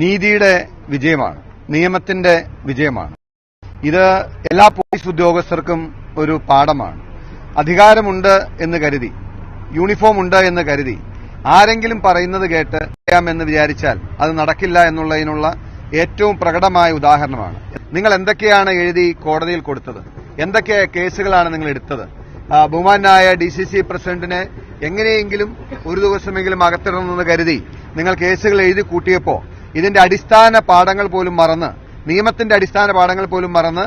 നീതിയുടെ വിജയമാണ്. നിയമത്തിന്റെ വിജയമാണ്. ഇത് എല്ലാ പോലീസ് ഉദ്യോഗസ്ഥർക്കും ഒരു പാഠമാണ്. അധികാരമുണ്ട് എന്ന് കരുതി യൂണിഫോം ഉണ്ട് എന്ന് കരുതി ആരെങ്കിലും പറയുന്നത് കേട്ട് ചെയ്യാമെന്ന് വിചാരിച്ചാൽ അത് നടക്കില്ല എന്നുള്ളതിനുള്ള ഏറ്റവും പ്രകടമായ ഉദാഹരണമാണ്. നിങ്ങൾ എന്തൊക്കെയാണ് എഴുതി കോടതിയിൽ കൊടുത്തത്? എന്തൊക്കെ കേസുകളാണ് നിങ്ങൾ എടുത്തത്? ബഹുമാനായ ഡി സി സി പ്രസിഡന്റിനെ എങ്ങനെയെങ്കിലും ഒരു ദിവസമെങ്കിലും അകത്തിടണമെന്ന് കരുതി നിങ്ങൾ കേസുകൾ എഴുതി കൂട്ടിയപ്പോ ഇതിന്റെ അടിസ്ഥാന പാഠങ്ങൾ പോലും മറന്ന് നിയമത്തിന്റെ അടിസ്ഥാന പാഠങ്ങൾ പോലും മറന്ന്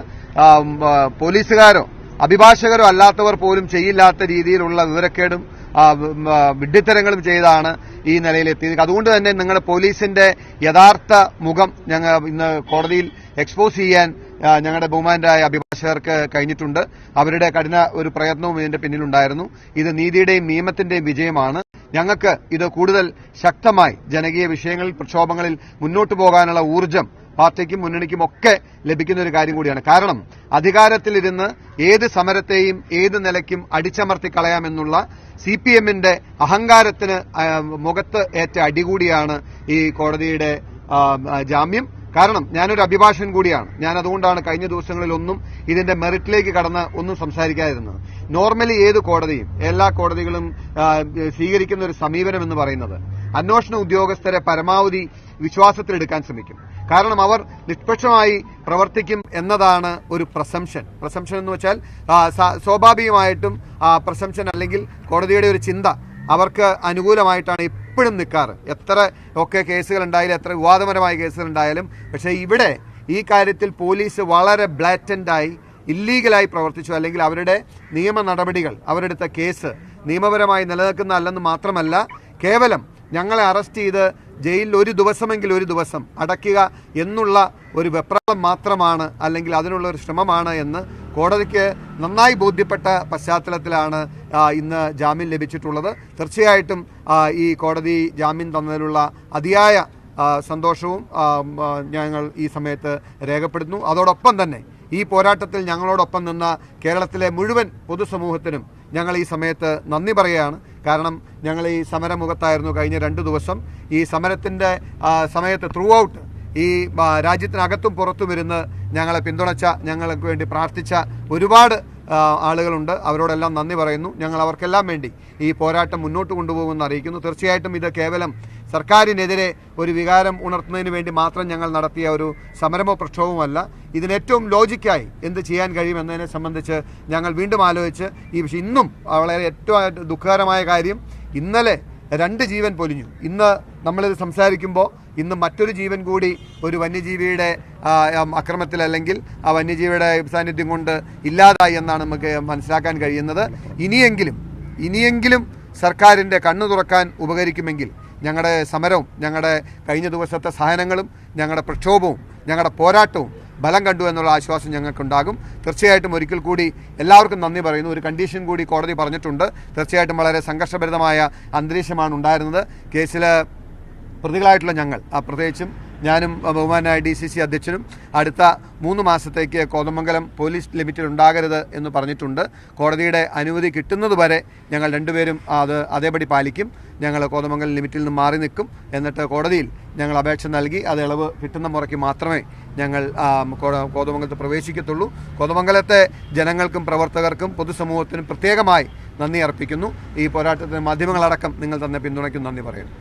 പോലീസുകാരോ അഭിഭാഷകരോ അല്ലാത്തവർ പോലും ചെയ്യില്ലാത്ത രീതിയിലുള്ള വിവരക്കേടും വിഡിത്തരങ്ങളും ചെയ്താണ് ഈ നിലയിലെത്തിയത്. അതുകൊണ്ട് തന്നെ നിങ്ങൾ പോലീസിന്റെ യഥാർത്ഥ മുഖം ഞങ്ങൾ ഇന്ന് കോടതിയിൽ എക്സ്പോസ് ചെയ്യാൻ ഞങ്ങളുടെ ബഹുമാനരായ അഭിഭാഷകർക്ക് കഴിഞ്ഞിട്ടുണ്ട്. അവരുടെ കഠിന ഒരു പ്രയത്നവും ഇതിന്റെ പിന്നിലുണ്ടായിരുന്നു. ഇത് നീതിയുടെയും നിയമത്തിന്റെയും വിജയമാണ്. ഞങ്ങൾക്ക് ഇത് കൂടുതൽ ശക്തമായി ജനകീയ വിഷയങ്ങളിൽ പ്രക്ഷോഭങ്ങളിൽ മുന്നോട്ടു പോകാനുള്ള ഊർജം പാർട്ടിക്കും മുന്നണിക്കും ഒക്കെ ലഭിക്കുന്ന ഒരു കാര്യം കൂടിയാണ്. കാരണം അധികാരത്തിലിരുന്ന് ഏത് സമരത്തെയും ഏത് നിലയ്ക്കും അടിച്ചമർത്തി കളയാമെന്നുള്ള സി പി എമ്മിന്റെ അഹങ്കാരത്തിന് മുഖത്ത് ഏറ്റ അടികൂടിയാണ് ഈ കോടതിയുടെ ജാമ്യം. കാരണം ഞാനൊരു അഭിഭാഷകൻ കൂടിയാണ്. ഞാൻ അതുകൊണ്ടാണ് കഴിഞ്ഞ ദിവസങ്ങളിലൊന്നും ഇതിന്റെ മെറിറ്റിലേക്ക് കടന്ന് ഒന്നും സംസാരിക്കാതിരുന്നത്. നോർമലി ഏത് കോടതിയും എല്ലാ കോടതികളും സ്വീകരിക്കുന്ന ഒരു സമീപനം എന്ന് പറയുന്നത് അന്വേഷണ ഉദ്യോഗസ്ഥരെ പരമാവധി വിശ്വാസത്തിലെടുക്കാൻ ശ്രമിക്കും. കാരണം അവർ നിഷ്പക്ഷമായി പ്രവർത്തിക്കും എന്നതാണ് ഒരു പ്രസംഷൻ പ്രസംഷൻ എന്ന് വെച്ചാൽ സ്വാഭാവികമായിട്ടും പ്രസംഷൻ അല്ലെങ്കിൽ കോടതിയുടെ ഒരു ചിന്ത അവർക്ക് അനുകൂലമായിട്ടാണ് എപ്പോഴും നിൽക്കാറ് എത്ര ഒക്കെ കേസുകൾ ഉണ്ടായാലും എത്ര വിവാദപരമായ കേസുകൾ ഉണ്ടായാലും പക്ഷേ ഇവിടെ ഈ കാര്യത്തിൽ പോലീസ് വളരെ ബ്ലാറ്റന്റായി ഇല്ലീഗലായി പ്രവർത്തിച്ചു. അല്ലെങ്കിൽ അവരുടെ നിയമ നടപടികൾ അവരെടുത്ത കേസ് നിയമപരമായി നിലനിൽക്കുന്ന അല്ലെന്ന് മാത്രമല്ല കേവലം ഞങ്ങളെ അറസ്റ്റ് ചെയ്ത് ജയിലിൽ ഒരു ദിവസമെങ്കിൽ ഒരു ദിവസം അടയ്ക്കുക എന്നുള്ള ഒരു വെപ്രാളം മാത്രമാണ് അല്ലെങ്കിൽ അതിനുള്ള ഒരു ശ്രമമാണ് എന്ന് കോടതിക്ക് നന്നായി ബോധ്യപ്പെട്ട പശ്ചാത്തലത്തിലാണ് ഇന്ന് ജാമ്യം ലഭിച്ചിട്ടുള്ളത്. തീർച്ചയായിട്ടും ഈ കോടതി ജാമ്യം തന്നതിലുള്ള അതിയായ സന്തോഷവും ഞങ്ങൾ ഈ സമയത്ത് രേഖപ്പെടുത്തുന്നു. അതോടൊപ്പം തന്നെ ഈ പോരാട്ടത്തിൽ ഞങ്ങളോടൊപ്പം നിന്ന കേരളത്തിലെ മുഴുവൻ പൊതുസമൂഹത്തിനും ഞങ്ങൾ ഈ സമയത്ത് നന്ദി പറയുകയാണ്. കാരണം ഞങ്ങൾ ഈ സമരമുഖത്തായിരുന്നു കഴിഞ്ഞ രണ്ട് ദിവസം. ഈ സമരത്തിന്റെ സമയത്ത് ത്രൂ ഔട്ട് ഈ രാജ്യത്തിനകത്തും പുറത്തും ഇരുന്ന് ഞങ്ങളെ പിന്തുണച്ച ഞങ്ങൾക്ക് വേണ്ടി പ്രാർത്ഥിച്ച ഒരുപാട് ആളുകളുണ്ട്. അവരോടെല്ലാം നന്ദി പറയുന്നു. ഞങ്ങൾ അവർക്കെല്ലാം വേണ്ടി ഈ പോരാട്ടം മുന്നോട്ട് കൊണ്ടുപോകുമെന്ന് അറിയിക്കുന്നു. തീർച്ചയായിട്ടും ഇത് കേവലം സർക്കാരിനെതിരെ ഒരു വികാരം ഉണർത്തുന്നതിന് വേണ്ടി മാത്രം ഞങ്ങൾ നടത്തിയ ഒരു സമരമോ പ്രക്ഷോഭമല്ല ഇതിനേറ്റവും ലോജിക്കായി എന്ത് ചെയ്യാൻ കഴിയുമെന്നതിനെ സംബന്ധിച്ച് ഞങ്ങൾ വീണ്ടും ആലോചിച്ച് ഈ പക്ഷേ ഇന്നും വളരെ ഏറ്റവും ദുഃഖകരമായ കാര്യം ഇന്നലെ രണ്ട് ജീവൻ പൊലിഞ്ഞു. ഇന്ന് നമ്മളിത് സംസാരിക്കുമ്പോൾ ഇന്ന് മറ്റൊരു ജീവൻ കൂടി ഒരു വന്യജീവിയുടെ അക്രമത്തിൽ അല്ലെങ്കിൽ ആ വന്യജീവിയുടെ സാന്നിധ്യം കൊണ്ട് ഇല്ലാതായി എന്നാണ് നമുക്ക് മനസ്സിലാക്കാൻ കഴിയുന്നത്. ഇനിയെങ്കിലും ഇനിയെങ്കിലും സർക്കാരിന്റെ കണ്ണു തുറക്കാൻ ഉപകരിക്കുമെങ്കിൽ ഞങ്ങളുടെ സമരവും ഞങ്ങളുടെ കഴിഞ്ഞ ദിവസത്തെ സഹനങ്ങളും ഞങ്ങളുടെ പ്രക്ഷോഭവും ഞങ്ങളുടെ പോരാട്ടവും ബലം കണ്ടു എന്നുള്ള ആശ്വാസം ഞങ്ങൾക്കുണ്ടാകും. തീർച്ചയായിട്ടും ഒരിക്കൽ കൂടി എല്ലാവർക്കും നന്ദി പറയുന്നു. ഒരു കണ്ടീഷൻ കൂടി കോടതി പറഞ്ഞിട്ടുണ്ട്. തീർച്ചയായിട്ടും വളരെ സംഘർഷഭരിതമായ അന്തരീക്ഷമാണ് ഉണ്ടായിരുന്നത്. കേസിൽ പ്രതികളായിട്ടുള്ള ഞങ്ങൾ പ്രത്യേകിച്ചും ഞാനും ബഹുമാനായ ഡി സി സി അധ്യക്ഷനും അടുത്ത മൂന്ന് മാസത്തേക്ക് കോതമംഗലം പോലീസ് ലിമിറ്റിൽ ഉണ്ടാകരുത് എന്ന് പറഞ്ഞിട്ടുണ്ട്. കോടതിയുടെ അനുമതി കിട്ടുന്നതുവരെ ഞങ്ങൾ രണ്ടുപേരും അത് അതേപടി പാലിക്കും. ഞങ്ങൾ കോതമംഗലം ലിമിറ്റിൽ നിന്ന് മാറി നിൽക്കും. എന്നിട്ട് കോടതിയിൽ ഞങ്ങൾ അപേക്ഷ നൽകി. അത് ഇളവ് കിട്ടുന്ന മുറയ്ക്ക് മാത്രമേ ഞങ്ങൾ കോതമംഗലത്ത് പ്രവേശിക്കത്തുള്ളൂ. കോതമംഗലത്തെ ജനങ്ങൾക്കും പ്രവർത്തകർക്കും പൊതുസമൂഹത്തിനും പ്രത്യേകമായി നന്ദി അർപ്പിക്കുന്നു. ഈ പോരാട്ടത്തിന് മാധ്യമങ്ങളടക്കം നിങ്ങൾ തന്നെ പിന്തുണയ്ക്കും നന്ദി പറയുന്നു.